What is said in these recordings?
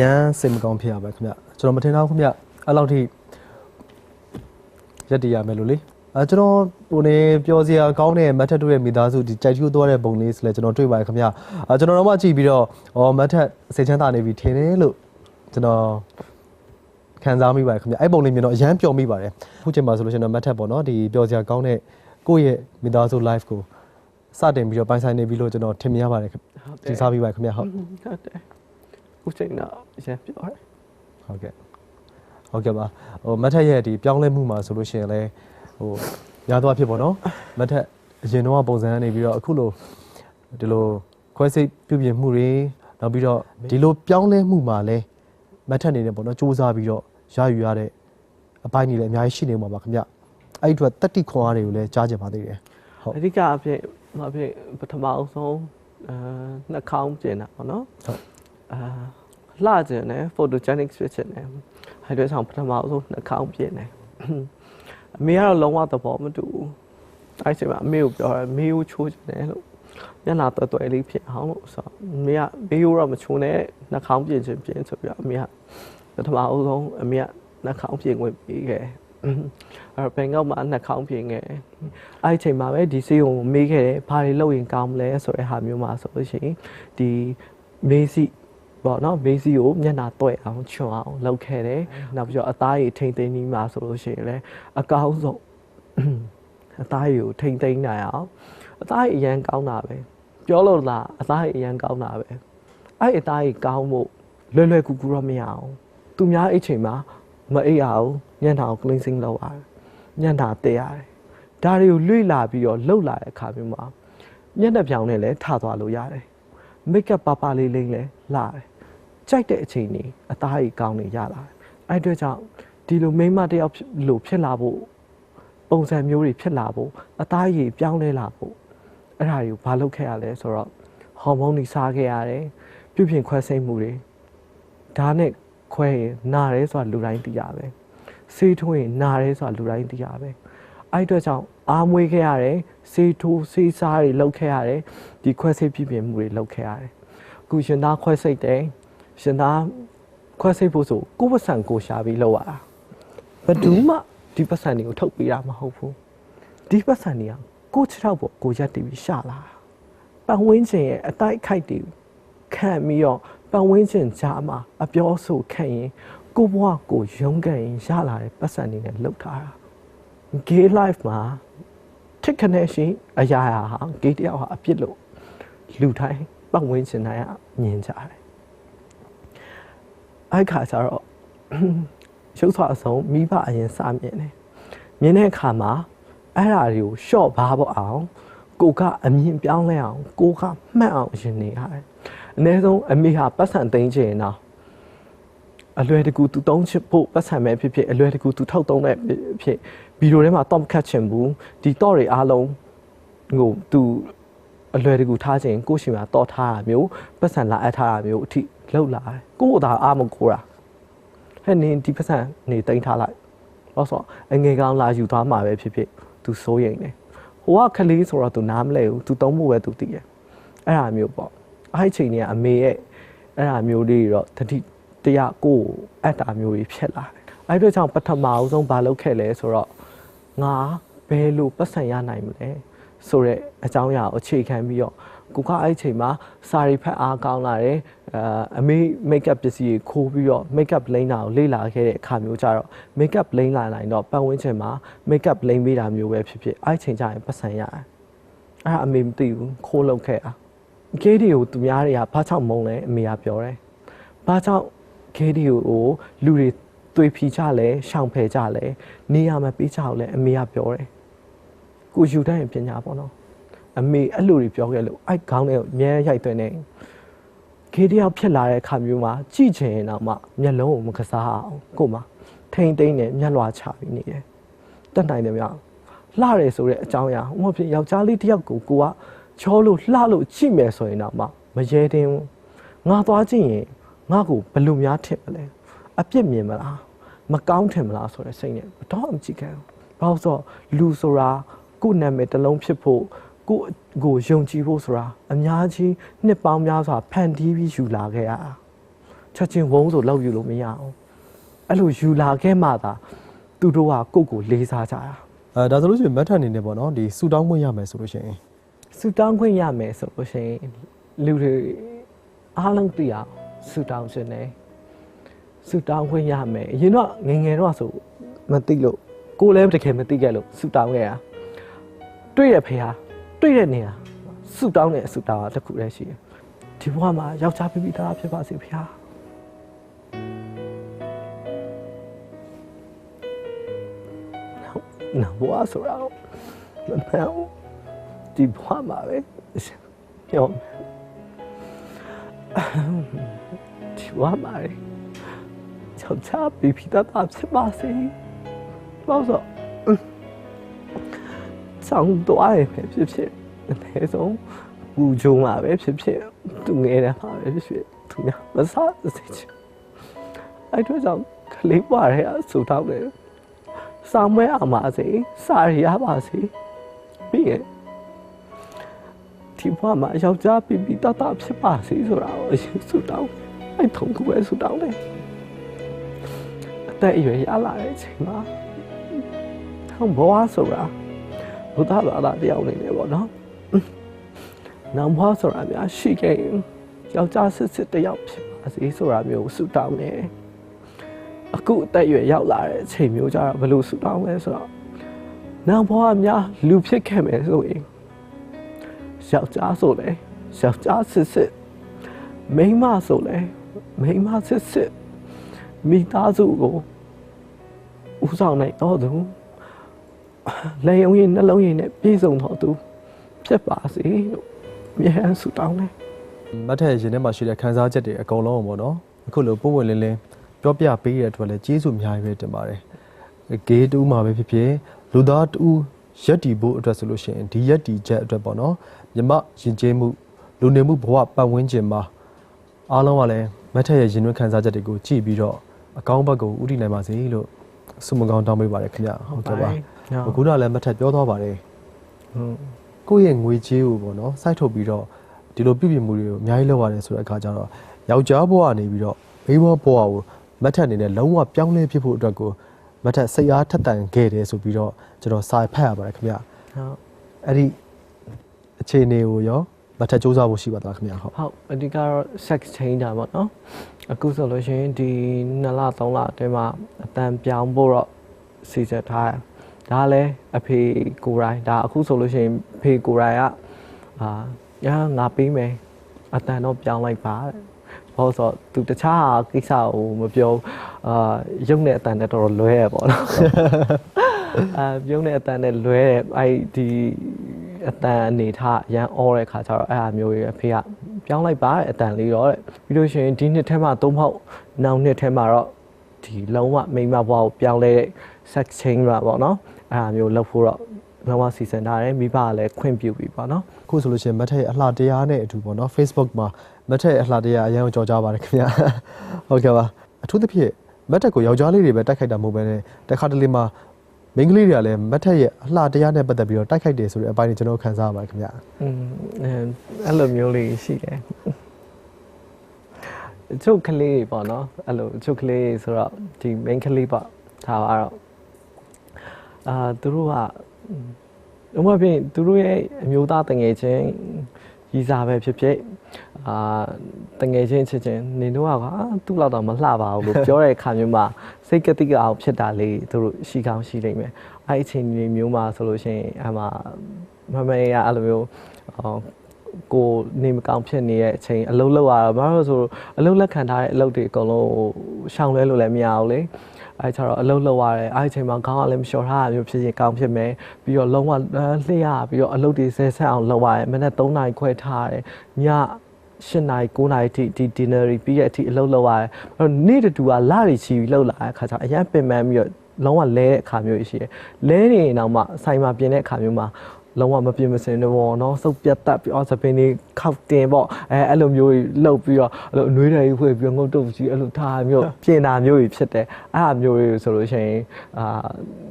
ရန်စိတ်မကောင်းဖြစ်ရပါခင်ဗျကျွန်တော်မထင်တော့ခင်ဗျအဲ့လောက်ထိရက်တည်ရမယ်လို့လေအဲကျွန်တော်ဟိုနေပြောစရာကောင်းတဲ့မတ်ထက်တို့ရဲ့မိသားစုဒီကြိုက်ထူးသွားတဲ့ပုံလေးဆိုလဲကျွန်တော်တွေ့ပါတယ်ခင်ဗျအဲကျွန်တော်တော့မှကြည့်ပြီးတော့ဩမတ်ထက်စိတ်ချမ်းသာနေပြီထင်တယ်လို့ကျွန်တော်ခံစားမိပါတယ်ခင်ဗျအဲ့ပုံလေးမြင်တော့အရန်ပျော်မိပါတယ်အခုချိန်မှာဆိုလို့ရှိရင်တော့မတ်ထက်ပေါ့နော်ဒီပျော်စရာကောင်းတဲ့ကိုယ့်ရဲ့မိသားစု live ကိုစတင်ပြီးတော့ပိုင်ဆိုင်နေပြီလို့ကျွန်တော်ထင်မြင်ရပါတယ်ခင်ဗျဒီစားပြီးပါခင်ဗျဟုတ်ဟုတ်တယ် ခုချိန်တော့ရန်ပြောတယ်ဟုတ်ကဲ့ဟုတ်ကဲ့ပါဟိုမတ်ထက်ရဲ့ဒီပြောင်းလဲမှုမှာဆိုလို့ရှိရင်လည်းဟိုရသွားဖြစ်ပေါ့နော်မတ်ထက်အရင်တော့ပုံစံကနေပြီးတော့အခုလိုဒီလိုခွဲစိတ်ပြုပြင်မှုတွေနောက်ပြီးတော့ဒီလိုပြောင်းလဲမှုမှာလည်းမတ်ထက်နေတယ်ပေါ့နော်စူးစမ်းပြီးတော့ရယူရတဲ့အပိုင်းတွေလည်းအများကြီးရှိနေမှာပါခင်ဗျအဲ့ဒီအတွက်တက်တိခွန်အားတွေကိုလည်းကြားကြပါသေးတယ်ဟုတ်အဓိကအဖြစ်မဖြစ်ပထမအဆုံးအဲနှာခေါင်းပြင်တာပေါ့နော်ဟုတ်အာ လှကျင်တယ် photogenic ဖြစ်ချင်တယ်အဲ့ဒီဆောင်ပထမအဆုံးနှာခေါင်းပြင်တယ်အမေကတော့လုံးဝသဘောမတူဘူးအဲ့ဒီမှာအမေကိုပြောတယ်မေကိုချိုးချင်တယ်လို့ညနာတော်တော်လေးဖြစ်အောင်လို့ဆိုတော့အမေကမေကိုတော့မချိုးနဲ့နှာခေါင်းပြင်ချင်ပြင်ဆိုပြီးတော့အမေကပထမအဆုံးအမေကနှာခေါင်းပြင်ဝင်ပြီးခဲ့အဲ့တော့ဘန်ကောက်မှာနှာခေါင်းပြင်ခဲ့အဲ့ဒီအချိန်မှာပဲဒီဆေးကိုမေးခဲ့တယ်ဘာတွေလုပ်ရင်ကောင်းမလဲဆိုတဲ့ဟာမျိုးမှာဆိုလို့ရှိရင်ဒီမေးစီ ပေါ့နော်မေးစီကိုမျက်နှာတွဲအောင်ချွန်အောင်လုပ်ခဲ့တယ်နောက်ပြီးတော့အသားရည်ထိမ့်သိမ်းပြီးမှဆိုလို့ရှိရင်လည်းအကောင်းဆုံးအသားရည်ကိုထိမ့်သိမ်းနိုင်အောင်အသားရည်အရန်ကောင်းတာပဲပြောလို့လားအသားရည်အရန်ကောင်းတာပဲအဲ့အသားရည်ကောင်းဖို့လွယ်လွယ်ကူကူတော့မရအောင်သူများအိတ်ချိန်မှာမအိပ်ရအောင်ညံ့တာကို cleansing လုပ်ရတယ်ညံ့တာတည်ရတယ်ဒါတွေကိုလွှေ့လာပြီးတော့လှုပ်လာတဲ့အခါမျိုးမှာမျက်နှာပြောင်နဲ့လည်းထသွားလို့ရတယ် မိတ်ကပ်ပါပါလေးလေးလည်းလာတယ်ကြိုက်တဲ့အချိန်นี้အသားရည်ကောင်းနေရလာတယ်အဲ့အတွက်ကြောင့်ဒီလိုမိန်းမတစ်ယောက်ဖြစ်လို့ဖြစ်လာဖို့ပုံစံမျိုးတွေဖြစ်လာဖို့အသားရည်ပြောင်းလဲလာဖို့အဲ့ဒါတွေကိုဘာလုပ်ခဲ့ရလဲဆိုတော့ဟော်မုန်းတွေစားခဲ့ရတယ်ပြုပြင်ခွဲစိတ်မှုတွေဒါနဲ့ခွဲရင်နာရဲဆိုတာလူတိုင်းသိရပဲဆေးထိုးရင်နာရဲဆိုတာလူတိုင်းသိရပဲအဲ့အတွက်ကြောင့် အားမွေးခဲ့ရတယ်ဆေးထိုးဆေးစားတွေလုပ်ခဲ့ရတယ်ဒီခွဲစိတ်ပြုပြင်မှုတွေလုပ်ခဲ့ရတယ်အခုရှင်သားခွဲစိတ်တယ်ရှင်သားခွဲစိတ်ဖို့ဆိုကိုယ့်ပစံကိုရှာပြီးလုပ်ရတာဘယ်သူမှဒီပတ်စံတွေကိုထုတ်ပေးတာမဟုတ်ဘူးဒီပတ်စံတွေကကိုယ့်ခြေထောက်ပေါ်ကိုရက်တည်ပြီးရှာလာတာပတ်ဝန်းကျင်ရဲ့အတိုက်ခိုက်တွေခံပြီးတော့ပတ်ဝန်းကျင်ကြားမှာအပြောဆိုခံရင်ကိုယ့်ဘဝကိုရုန်းကန်ရင်ရလာတဲ့ပတ်စံတွေနဲ့လှုပ်ထားတာ gay life မှာ tick connection အရာရာဟာ gay တယောက်ဟာအပြစ်လို့လူတိုင်းပတ်ဝန်းကျင်တိုင်းကမြင်ကြတယ်အဲ့ခါကျတော့ရုပ်ဆွာအဆုံးမိဘအရင်စမြင်တယ်မြင်တဲ့အခါမှာအဲ့ဓာတွေကိုရှော့ဘာပေါ့အောင်ကိုကအမြင်ပြောင်းလဲအောင်ကိုကမှတ်အောင်ရင်နေရတယ်အနည်းဆုံးအမေဟာပတ်စံသိမ်းချင်တော့ အလွယ်တကူသူသုံးချဖို့ပတ်စံမဲ့ဖြစ်ဖြစ်အလွယ်တကူသူထောက်သုံးတဲ့ဖြစ်ဗီဒီယိုထဲမှာတော့မခတ်ချင်ဘူးဒီတော့တွေအားလုံးဟိုသူအလွယ်တကူထားခြင်းကိုရှင်မှာတော့ထားတာမျိုးပတ်စံလာအပ်ထားတာမျိုးအထိလောက်လာတယ်ကို့ဒါအားမကိုတာဟဲ့နင်းဒီပတ်စံနေတင်ထားလိုက်ဘာလို့ဆိုအငယ်ကောင်းလာယူသွားမှာပဲဖြစ်ဖြစ်သူစိုးရိမ်တယ်ဟိုကခလေးဆိုတော့သူနားမလဲဘူးသူသုံးဖို့ပဲသူတည်တယ်အဲ့ဒါမျိုးပေါ့အဲ့ဒီအချိန်ကြီးကအမေရဲ့အဲ့ဒါမျိုးလေးတွေတော့တတိ တရားကိုယ်အပ်တာမျိုးကြီးဖြစ်လာတယ်အဲ့ဒီအတွက်ကြောင့်ပထမအဆုံးဘာလုပ်ခဲ့လဲဆိုတော့ငါဘယ်လိုပတ်စံရနိုင်မလဲဆိုတော့အကြောင်းအရာကိုအခြေခံပြီးတော့ကိုကအဲ့ဒီချိန်မှာစာရီဖတ်အားကောင်းလာတယ်အာအမေမိတ်ကပ်ပစ္စည်းကိုခိုးပြီးတော့မိတ်ကပ်လိမ့်တာကိုလေ့လာခဲ့တဲ့အခါမျိုးကြတော့မိတ်ကပ်လိမ့်လာနိုင်တော့ပတ်ဝန်းကျင်မှာမိတ်ကပ်လိမ့်ပေးတာမျိုးပဲဖြစ်ဖြစ်အဲ့ဒီချိန်ကျရင်ပတ်စံရတယ်အဲ့ဒါအမေမသိဘူးခိုးလုပ်ခဲ့တာဂေးတွေကိုသူများတွေကဘာကြောင့်မုန်းလဲအမေကပြောတယ်ဘာကြောင့် ဂေးတွေကိုလူတွေသွေးဖြီကြလဲရှောင်ဖယ်ကြလဲနေရာမပေးကြဘူးလဲအမေကပြောတယ်ကိုယူတတ်ရင်ပညာပေါ့နော်အမေအဲ့လိုတွေပြောခဲ့လို့အဲ့ခေါင်းထဲကိုအမြဲရိုက်သွင်းနေခေတယောက်ဖြစ်လာတဲ့အခါမျိုးမှာကြည့်ချင်ရင်တော့မှမျက်လုံးကိုမကစားအောင်ကို့မှာထိမ့်သိမ့်နဲ့မျက်လွှာချပြီးနေတယ်တက်နိုင်တယ်များလှတယ်ဆိုတဲ့အကြောင်းအရာဟိုဖြစ်ယောက်ျားလေးတစ်ယောက်ကိုကိုကချောလို့လှလို့ကြည့်မယ်ဆိုရင်တော့မှမရဲတင်ဘူးငါသွားကြည့်ရင် ငါ့ကိုဘယ်လိုများထင်မလဲအပြစ်မြင်မလားမကောင်းထင်မလားဆိုတဲ့စိတ်နဲ့တော့မကြည့်ခဲ့ဘူးဘာလို့ဆိုတော့လူဆိုတာကိုယ့်နာမည်တစ်လုံးဖြစ်ဖို့ကိုယ့်ကိုယုံကြည်ဖို့ဆိုတာအများကြီးနှစ်ပေါင်းများစွာဖန်တီးပြီးယူလာခဲ့ရတာချက်ချင်းဝုန်းဆိုလောက်ယူလို့မရအောင်အဲ့လိုယူလာခဲ့မှသာသူတို့ကကိုယ့်ကိုလေးစားကြတာအဲဒါဆိုလို့ရှိရင်မက်ထက်အနေနဲ့ပေါ့နော်ဒီဆူတောင်းခွင့်ရမယ်ဆိုလို့ရှိရင်ဆူတောင်းခွင့်ရမယ်ဆိုလို့ရှိရင်လူတွေအားလုံးသိအောင် ဆူတောင်းခြင်းနဲ့ဆူတောင်းခွင့်ရမယ်အရင်တော့ငယ်ငယ်တော့ဆိုမသိလို့ကိုယ်လည်းတကယ်မသိခဲ့လို့ဆူတောင်းခဲ့ရတွေ့ရဖေဟာတွေ့တဲ့နေရာဆူတောင်းတဲ့အဆူတောင်းတာတစ်ခုတည်းရှိတယ်ဒီဘဝမှာယောက်ျားပြပြသားဖြစ်ပါစေဖေဟာနော်ဘဝဆိုတော့မမှန်ဘူးဒီဘဝမှာပဲပြောမယ် ဒီဘဝမှာလေချောက်ချပြီးဖြစ်တာဖြစ်ပါစေဘာလို့ဆောင်းတော့ရပဲဖြစ်ဖြစ်အနည်းဆုံးဘူဂျုံမှာပဲဖြစ်ဖြစ်သူငယ်တဲ့မှာပဲဖြစ်ဖြစ်သူများမစားစေချင်အဲ့တော့ကြောင့်ကလေးပွားရဲအဆူတောက်တယ်ဆောင်းမဲအောင်ပါစေစားရရပါစေပြီးရင် ဒီဘဝမှာယောက်ျားပြပြတတဖြစ်ပါစေဆိုတာကိုအရင်ဆုတောင်းအဲ့ထုံကူပဲဆုတောင်းတယ်အသက်အရွယ်ရလာတဲ့အချိန်မှာဟောဘဝဆိုတာဘုရားဘာသာတရားနေနေပေါ့နော်နောင်ဘဝဆိုတာများရှိခဲ့ရင်ယောက်ျားစစ်စစ်တယောက်ဖြစ်ပါစေဆိုတာမျိုးဆုတောင်းတယ်အခုအသက်အရွယ်ရောက်လာတဲ့အချိန်မျိုးကြတော့ဘယ်လိုဆုတောင်းလဲဆိုတော့နောင်ဘဝများလူဖြစ်ခဲ့မယ်ဆိုရင် ယောက်ျားဆိုလဲယောက်ျားစစ်စစ်မိန်းမဆိုလဲမိန်းမစစ်စစ်မိသားစုကိုဦးဆောင်နိုင်တော့သူလေယုံရင်နှလုံးရင်နဲ့ပြည့်စုံတော့သူဖြစ်ပါစေလို့အမြဲတမ်းဆုတောင်းတယ်မက်ထက်ရင်ထဲမှာရှိတဲ့ခန်းစားချက်တွေအကုန်လုံးပေါ့နော်အခုလိုပုံပွင့်လင်းလင်းပြောပြပေးရတဲ့အတွက်လည်းကျေးဇူးအများကြီးပဲတင်ပါတယ်ဂေးတူးမှာပဲဖြစ်ဖြစ်လူသားတူ ရက်တီဖို့အတွက်ဆိုလို့ရှိရင်ဒီရက်တီချက်အတွက်ပေါ့နော်မြမရင်ကျေးမှုလူနေမှုဘဝပတ်ဝန်းကျင်မှာအားလုံးကလည်းမက်ထက်ရဲ့ရင်တွင်းခန်းစားချက်တွေကိုကြည့်ပြီးတော့အကောင်းဘက်ကိုဥတည်နိုင်ပါစေလို့ဆုမကောင်းတောင်းပေးပါတယ်ခင်ဗျဟုတ်ကဲ့ပါအခုတော့လည်းမက်ထက်ပြောသွားပါတယ်ဟုတ်ကိုယ့်ရဲ့ငွေကြေးကိုပေါ့နော်စိုက်ထုတ်ပြီးတော့ဒီလိုပြည်ပြမှုတွေကိုအများကြီးလုပ်ရတယ်ဆိုတဲ့အခါကျတော့ယောက်ျားဘဝကနေပြီးတော့မိန်းမဘဝကိုမတ်ထက်အနေနဲ့လုံးဝပြောင်းလဲဖြစ်ဖို့အတွက်ကို မတ်ထက်စိတ်အားထက်သန်ခဲ့တယ်ဆိုပြီးတော့ကျွန်တော်စာဖတ်ရပါတယ်ခင်ဗျဟုတ်အဲ့ဒီအခြေအနေကိုရောမတ်ထက်စူးစမ်းဖို့ရှိပါသလားခင်ဗျဟုတ်ဟုတ်အဓိကတော့ sex change တာပေါ့နော်အခုဆိုလို့ရှိရင်ဒီ2လ3လအတွင်းမှာအတန်ပြောင်းဖို့တော့စီစဉ်ထားတယ်ဒါလည်းအဖေကိုယ်တိုင်ဒါအခုဆိုလို့ရှိရင်အဖေကိုယ်တိုင်ကအာညာငါပေးမယ်အတန်တော့ပြောင်းလိုက်ပါတဲ့ဘာလို့ဆိုတော့သူတခြားကိစ္စကိုမပြော အာရုပ်နဲ့အတန်နဲ့တော်တော်လွဲရပေါ့နော်အာပြုံးတဲ့အတန်နဲ့လွဲတဲ့အဲ့ဒီအတန်အနေထားရန်အောတဲ့ခါကျတော့အဲ့အမျိုးကြီးအဖေကပြောင်းလိုက်ပါတဲ့အတန်လေးတော့တဲ့ပြီးလို့ရှိရင်ဒီနှစ်ထဲမှာသုံးဖောက်နောက်နှစ်ထဲမှာတော့ဒီလုံးဝမိန်းမဘွားကိုပြောင်းလဲတဲ့ sex change ပါပေါ့နော်အဲ့အမျိုးလောက်ဖို့တော့လုံးဝစီစဉ်ထားတယ်မိဘကလည်းခွင့်ပြုပြီပေါ့နော်အခုဆိုလို့ရှိရင်မတ်ထက်ရဲ့အလှတရားနဲ့အတူပေါ့နော် Facebook မှာမတ်ထက်ရဲ့အလှတရားအရင်ကကြော်ကြပါတယ်ခင်ဗျဟုတ်ကဲ့ပါအထူးသဖြင့် မတ်ထက်ကိုယောက်ျားလေးတွေပဲတိုက်ခိုက်တာမဟုတ်ဘဲနဲ့တခါတလေမှာမိန်းကလေးတွေကလည်းမတ်ထက်ရဲ့အလှတရားနဲ့ပတ်သက်ပြီးတော့တိုက်ခိုက်တယ်ဆိုတဲ့အပိုင်းကိုကျွန်တော်ခံစားရပါတယ်ခင်ဗျอืมအဲ့လိုမျိုးလေးရှိတယ်ချုပ်ကလေးပေါ့နော်အဲ့လိုချုပ်ကလေးဆိုတော့ဒီ main ကလေးပေါ့ဒါကတော့အာသူတို့ကဥပမာဖြင့်သူတို့ရဲ့အမျိုးသားတငယ်ချင်းရီစာပဲဖြစ်ဖြစ် အာတငယ်ချင်းချစ်ချင်းနေတော့ကသူ့လောက်တော့မလှပါဘူးလို့ပြောတဲ့အခါမျိုးမှာစိတ်ကတိကအောင်ဖြစ်တာလေးသူတို့ရှိကောင်းရှိနိုင်မယ်အဲ့ဒီအချိန်လေးမျိုးမှာဆိုလို့ရှိရင်အမှမမေကအဲ့လိုမျိုးဟောကိုနေမကောင်းဖြစ်နေတဲ့အချိန်အလုံးလောက်ရတော့ဘာလို့လဲဆိုတော့အလုံးလက်ခံထားတဲ့အလုပ်တွေအကုန်လုံးဟိုရှောင်လဲလို့လည်းမရဘူးလေအဲကျတော့အလုံးလောက်ရတယ်အဲဒီအချိန်မှာခေါင်းကလည်းမလျှော်ထားတာမျိုးဖြစ်ရင်ကောင်းဖြစ်မယ်ပြီးတော့လုံးဝလှည့်ရပြီးတော့အလုပ်တွေဆဲဆက်အောင်လုပ်ရတယ်မနေ့3နာရီခွဲထားရတယ်ည 8နာရီ9နာရီထိဒီ dinner ပြီးတဲ့အထိအလုပ်လုပ်ရတယ်အဲ့တော့နေ့တူကလတွေချီပြီးလုပ်လာတဲ့အခါကျတော့အရင်ပင်ပန်းပြီးတော့လုံးဝလဲတဲ့အခါမျိုးရှိတယ်လဲနေရင်တော့မှဆိုင်မှာပြင်တဲ့အခါမျိုးမှာ လုံးဝမပြင်မစင်တော့ဘောနော်စုပ်ပြတ်တက်ပြီးအော်သပင်းလေးခောက်တင်ပေါ့အဲအဲ့လိုမျိုးကြီးလှုပ်ပြီးတော့အဲ့လိုအနှွေးတွေကြီးဖွေပြီးတော့ငုတ်တုပ်ကြီးအဲ့လိုထားမျိုးပြင်တာမျိုးကြီးဖြစ်တယ်အဲ့အမျိုးတွေဆိုလို့ရှိရင်အာ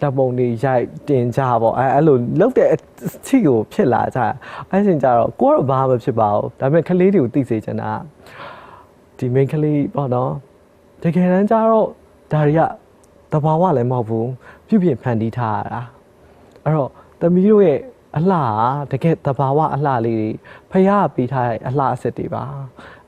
တပ်ပုံတွေရိုက်တင်ကြပေါ့အဲအဲ့လိုလှုပ်တဲ့အချီကိုဖြစ်လာကြအဲ့စင်ကြတော့ကိုကတော့ဘာမှဖြစ်ပါဘူးဒါပေမဲ့ကလေးတွေကိုသိစေချင်တာဒီ main ကလေးပေါ့နော်တကယ်တမ်းကျတော့ဒါတွေကတဘာဝလည်းမဟုတ်ဘူးပြုပြင်ဖန်တီးထားရတာအဲ့တော့သမီးတို့ရဲ့ အလှကတကယ်တဘာဝအလှလေးတွေဖះကပေးထားတဲ့အလှအစစ်တွေပါ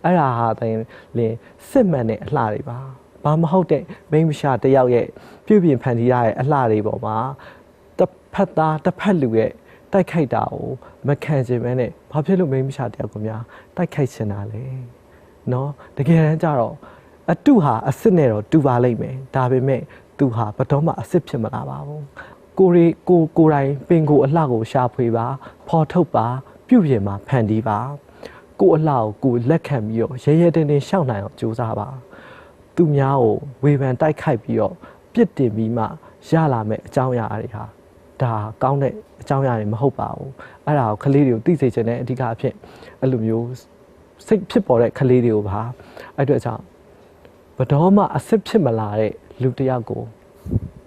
အဲ့ဒါဟာတိုင်လင်စစ်မှန်တဲ့အလှတွေပါဘာမဟုတ်တဲ့မိန်းမရှာတစ်ယောက်ရဲ့ပြုပြင်ဖန်တီးရတဲ့အလှတွေပေါ်မှာတစ်ဖက်သားတစ်ဖက်လူရဲ့တိုက်ခိုက်တာကိုမခံချင်မဲနဲ့ဘာဖြစ်လို့မိန်းမရှာတစ်ယောက်ကများတိုက်ခိုက်ချင်တာလဲနော်တကယ်တမ်းကျတော့အတုဟာအစ်စ်နဲ့တော့တူပါလိမ့်မယ်ဒါပေမဲ့သူဟာဘယ်တော့မှအစ်စ်ဖြစ်မလာပါဘူး ကိုရီကိုကိုယ်တိုင်ပင်ကိုအလှကိုရှာဖွေပါ ဖော်ထုတ်ပါ ပြုပြင်ပါဖန်တီးပါ ကိုအလှကိုကိုလက်ခံပြီးတော့ရဲရဲတင်းတင်းရှောက်နိုင်အောင်ကြိုးစားပါ သူများကိုဝေဖန်တိုက်ခိုက်ပြီးတော့ပြစ်တင်ပြီးမှရလာမဲ့အကြောင်းအရာတွေဟာဒါကောင်းတဲ့အကြောင်းအရာတွေမဟုတ်ပါဘူးအဲ့ဒါကိုကလေးတွေကိုသိစေချင်တဲ့အဓိကအဖြစ်အဲ့လိုမျိုးစိတ်ဖြစ်ပေါ်တဲ့ကလေးတွေကိုပါအဲ့အတွက်ကြောင့်ဘယ်တော့မှအစ်စ်ဖြစ်မလာတဲ့လူတစ်ယောက်ကို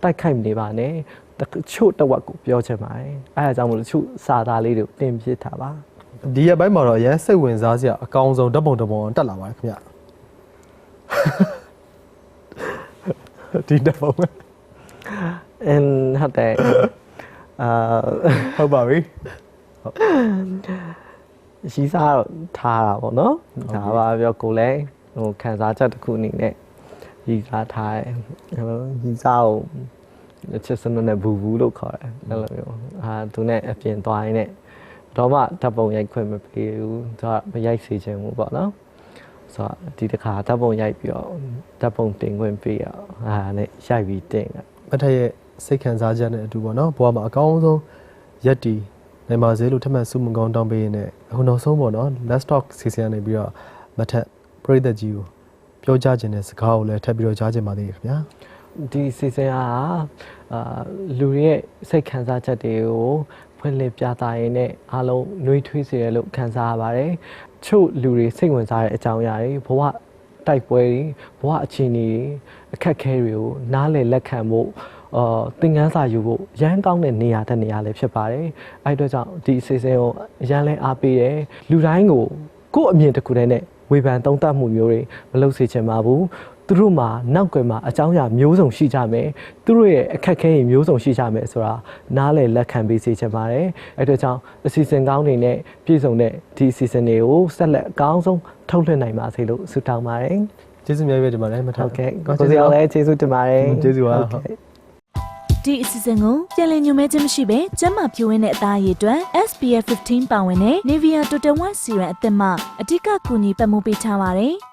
တိုက်ခိုက်မနေပါနဲ့ တချို့တစ်ဝက်ကိုပြောချင်ပါတယ်အဲ့ဒါကြောင့်မလို့တချို့စာသားလေးတွေကိုတင်ပြထားပါဒီရက်ပိုင်းမှာတော့အရန်စိတ်ဝင်စားစရာအကောင်းဆုံးဓာတ်ပုံတစ်ပုံတက်လာပါတယ်ခင်ဗျဒီဓာတ်ပုံအင်းဟုတ်တယ်အာဟုတ်ပါပြီရှိစားတော့ထားတာပေါ့နော်ဒါပါပြောကိုလည်းဟိုခံစားချက်တစ်ခုအနေနဲ့ရှိစားထားတယ်ဟိုရှိစားကို ချစ်စနနဲ့ဘူးဘူးလို့ခေါ်တယ်အဲ့လိုမျိုးအာသူနဲ့အပြင်သွားရင်လည်းတော့မှဓာတ်ပုံရိုက်ခွင့်မပေးဘူးသူကမရိုက်စေချင်ဘူးပေါ့နော်ဆိုတော့ဒီတစ်ခါဓာတ်ပုံရိုက်ပြီးတော့ဓာတ်ပုံတင်ခွင့်ပေးရအောင်အာနဲ့ရိုက်ပြီးတင်တာမထက်ရဲ့စိတ်ခံစားချက်နဲ့အတူပေါ့နော်ဘဝမှာအကောင်းဆုံးရက်တီနိုင်ပါစေလို့ထပ်မံဆုမကောင်းတောင်းပေးရင်းနဲ့အခုနောက်ဆုံးပေါ့နော် let's talk စီစဉ်နေပြီးတော့မထက်ပရိသတ်ကြီးကိုပြောကြခြင်းတဲ့စကားကိုလည်းထပ်ပြီးတော့ကြားခြင်းပါသေးတယ်ခင်ဗျာ ဒီစီစဉ်အားအာလူတွေရဲ့စိတ်ခံစားချက်တွေကိုဖွင့်လှစ်ပြသရင်းနဲ့အားလုံးနှွေးထွေးစေရလို့ခံစားရပါတယ်။ချို့လူတွေစိတ်ဝင်စားတဲ့အကြောင်းအရာတွေဘဝတိုက်ပွဲတွေဘဝအခြေအနေတွေအခက်အခဲတွေကိုနားလည်လက်ခံဖို့အာသင်ခန်းစာယူဖို့ရမ်းကောင်းတဲ့နေရာတစ်နေရာလည်းဖြစ်ပါတယ်။အဲဒီအတွက်ကြောင့်ဒီအစီအစဉ်ကိုရမ်းလဲအားပေးတယ်။လူတိုင်းကိုကိုယ့်အမြင်တစ်ခုတည်းနဲ့ဝေဖန်သုံးသပ်မှုမျိုးတွေမလုပ်စေချင်ပါဘူး။ သူတို့မှာနောက်ွယ်မှာအကြောင်းအရာမျိုးစုံရှိကြမယ်။သူတို့ရဲ့အခက်အခဲတွေမျိုးစုံရှိကြမယ်ဆိုတာနားလည်လက်ခံပေးစေချင်ပါတယ်။အဲဒီအတွက်ကြောင့်အစီအစဉ်ကောင်းတွေနဲ့ပြည့်စုံတဲ့ဒီအစီအစဉ်တွေကိုဆက်လက်အကောင်းဆုံးထုတ်လွှင့်နိုင်ပါစေလို့ဆုတောင်းပါတယ်။ကျေးဇူးများပဲတင်ပါတယ်မထက်ဟုတ်ကဲ့ကိုစီအောင်လည်းကျေးဇူးတင်ပါတယ်ကျေးဇူးပါဟုတ်ကဲ့ဒီအစီအစဉ်ကိုပြန်လည်ညွှန်မဲခြင်းမရှိဘဲကျန်းမာဖြိုးဝင်းတဲ့အသားအရည်အတွက် SPF 15ပါဝင်တဲ့ Nivea Total One Serum အသစ်မှအဓိကကူညီပတ်မှုပေးထားပါတယ်။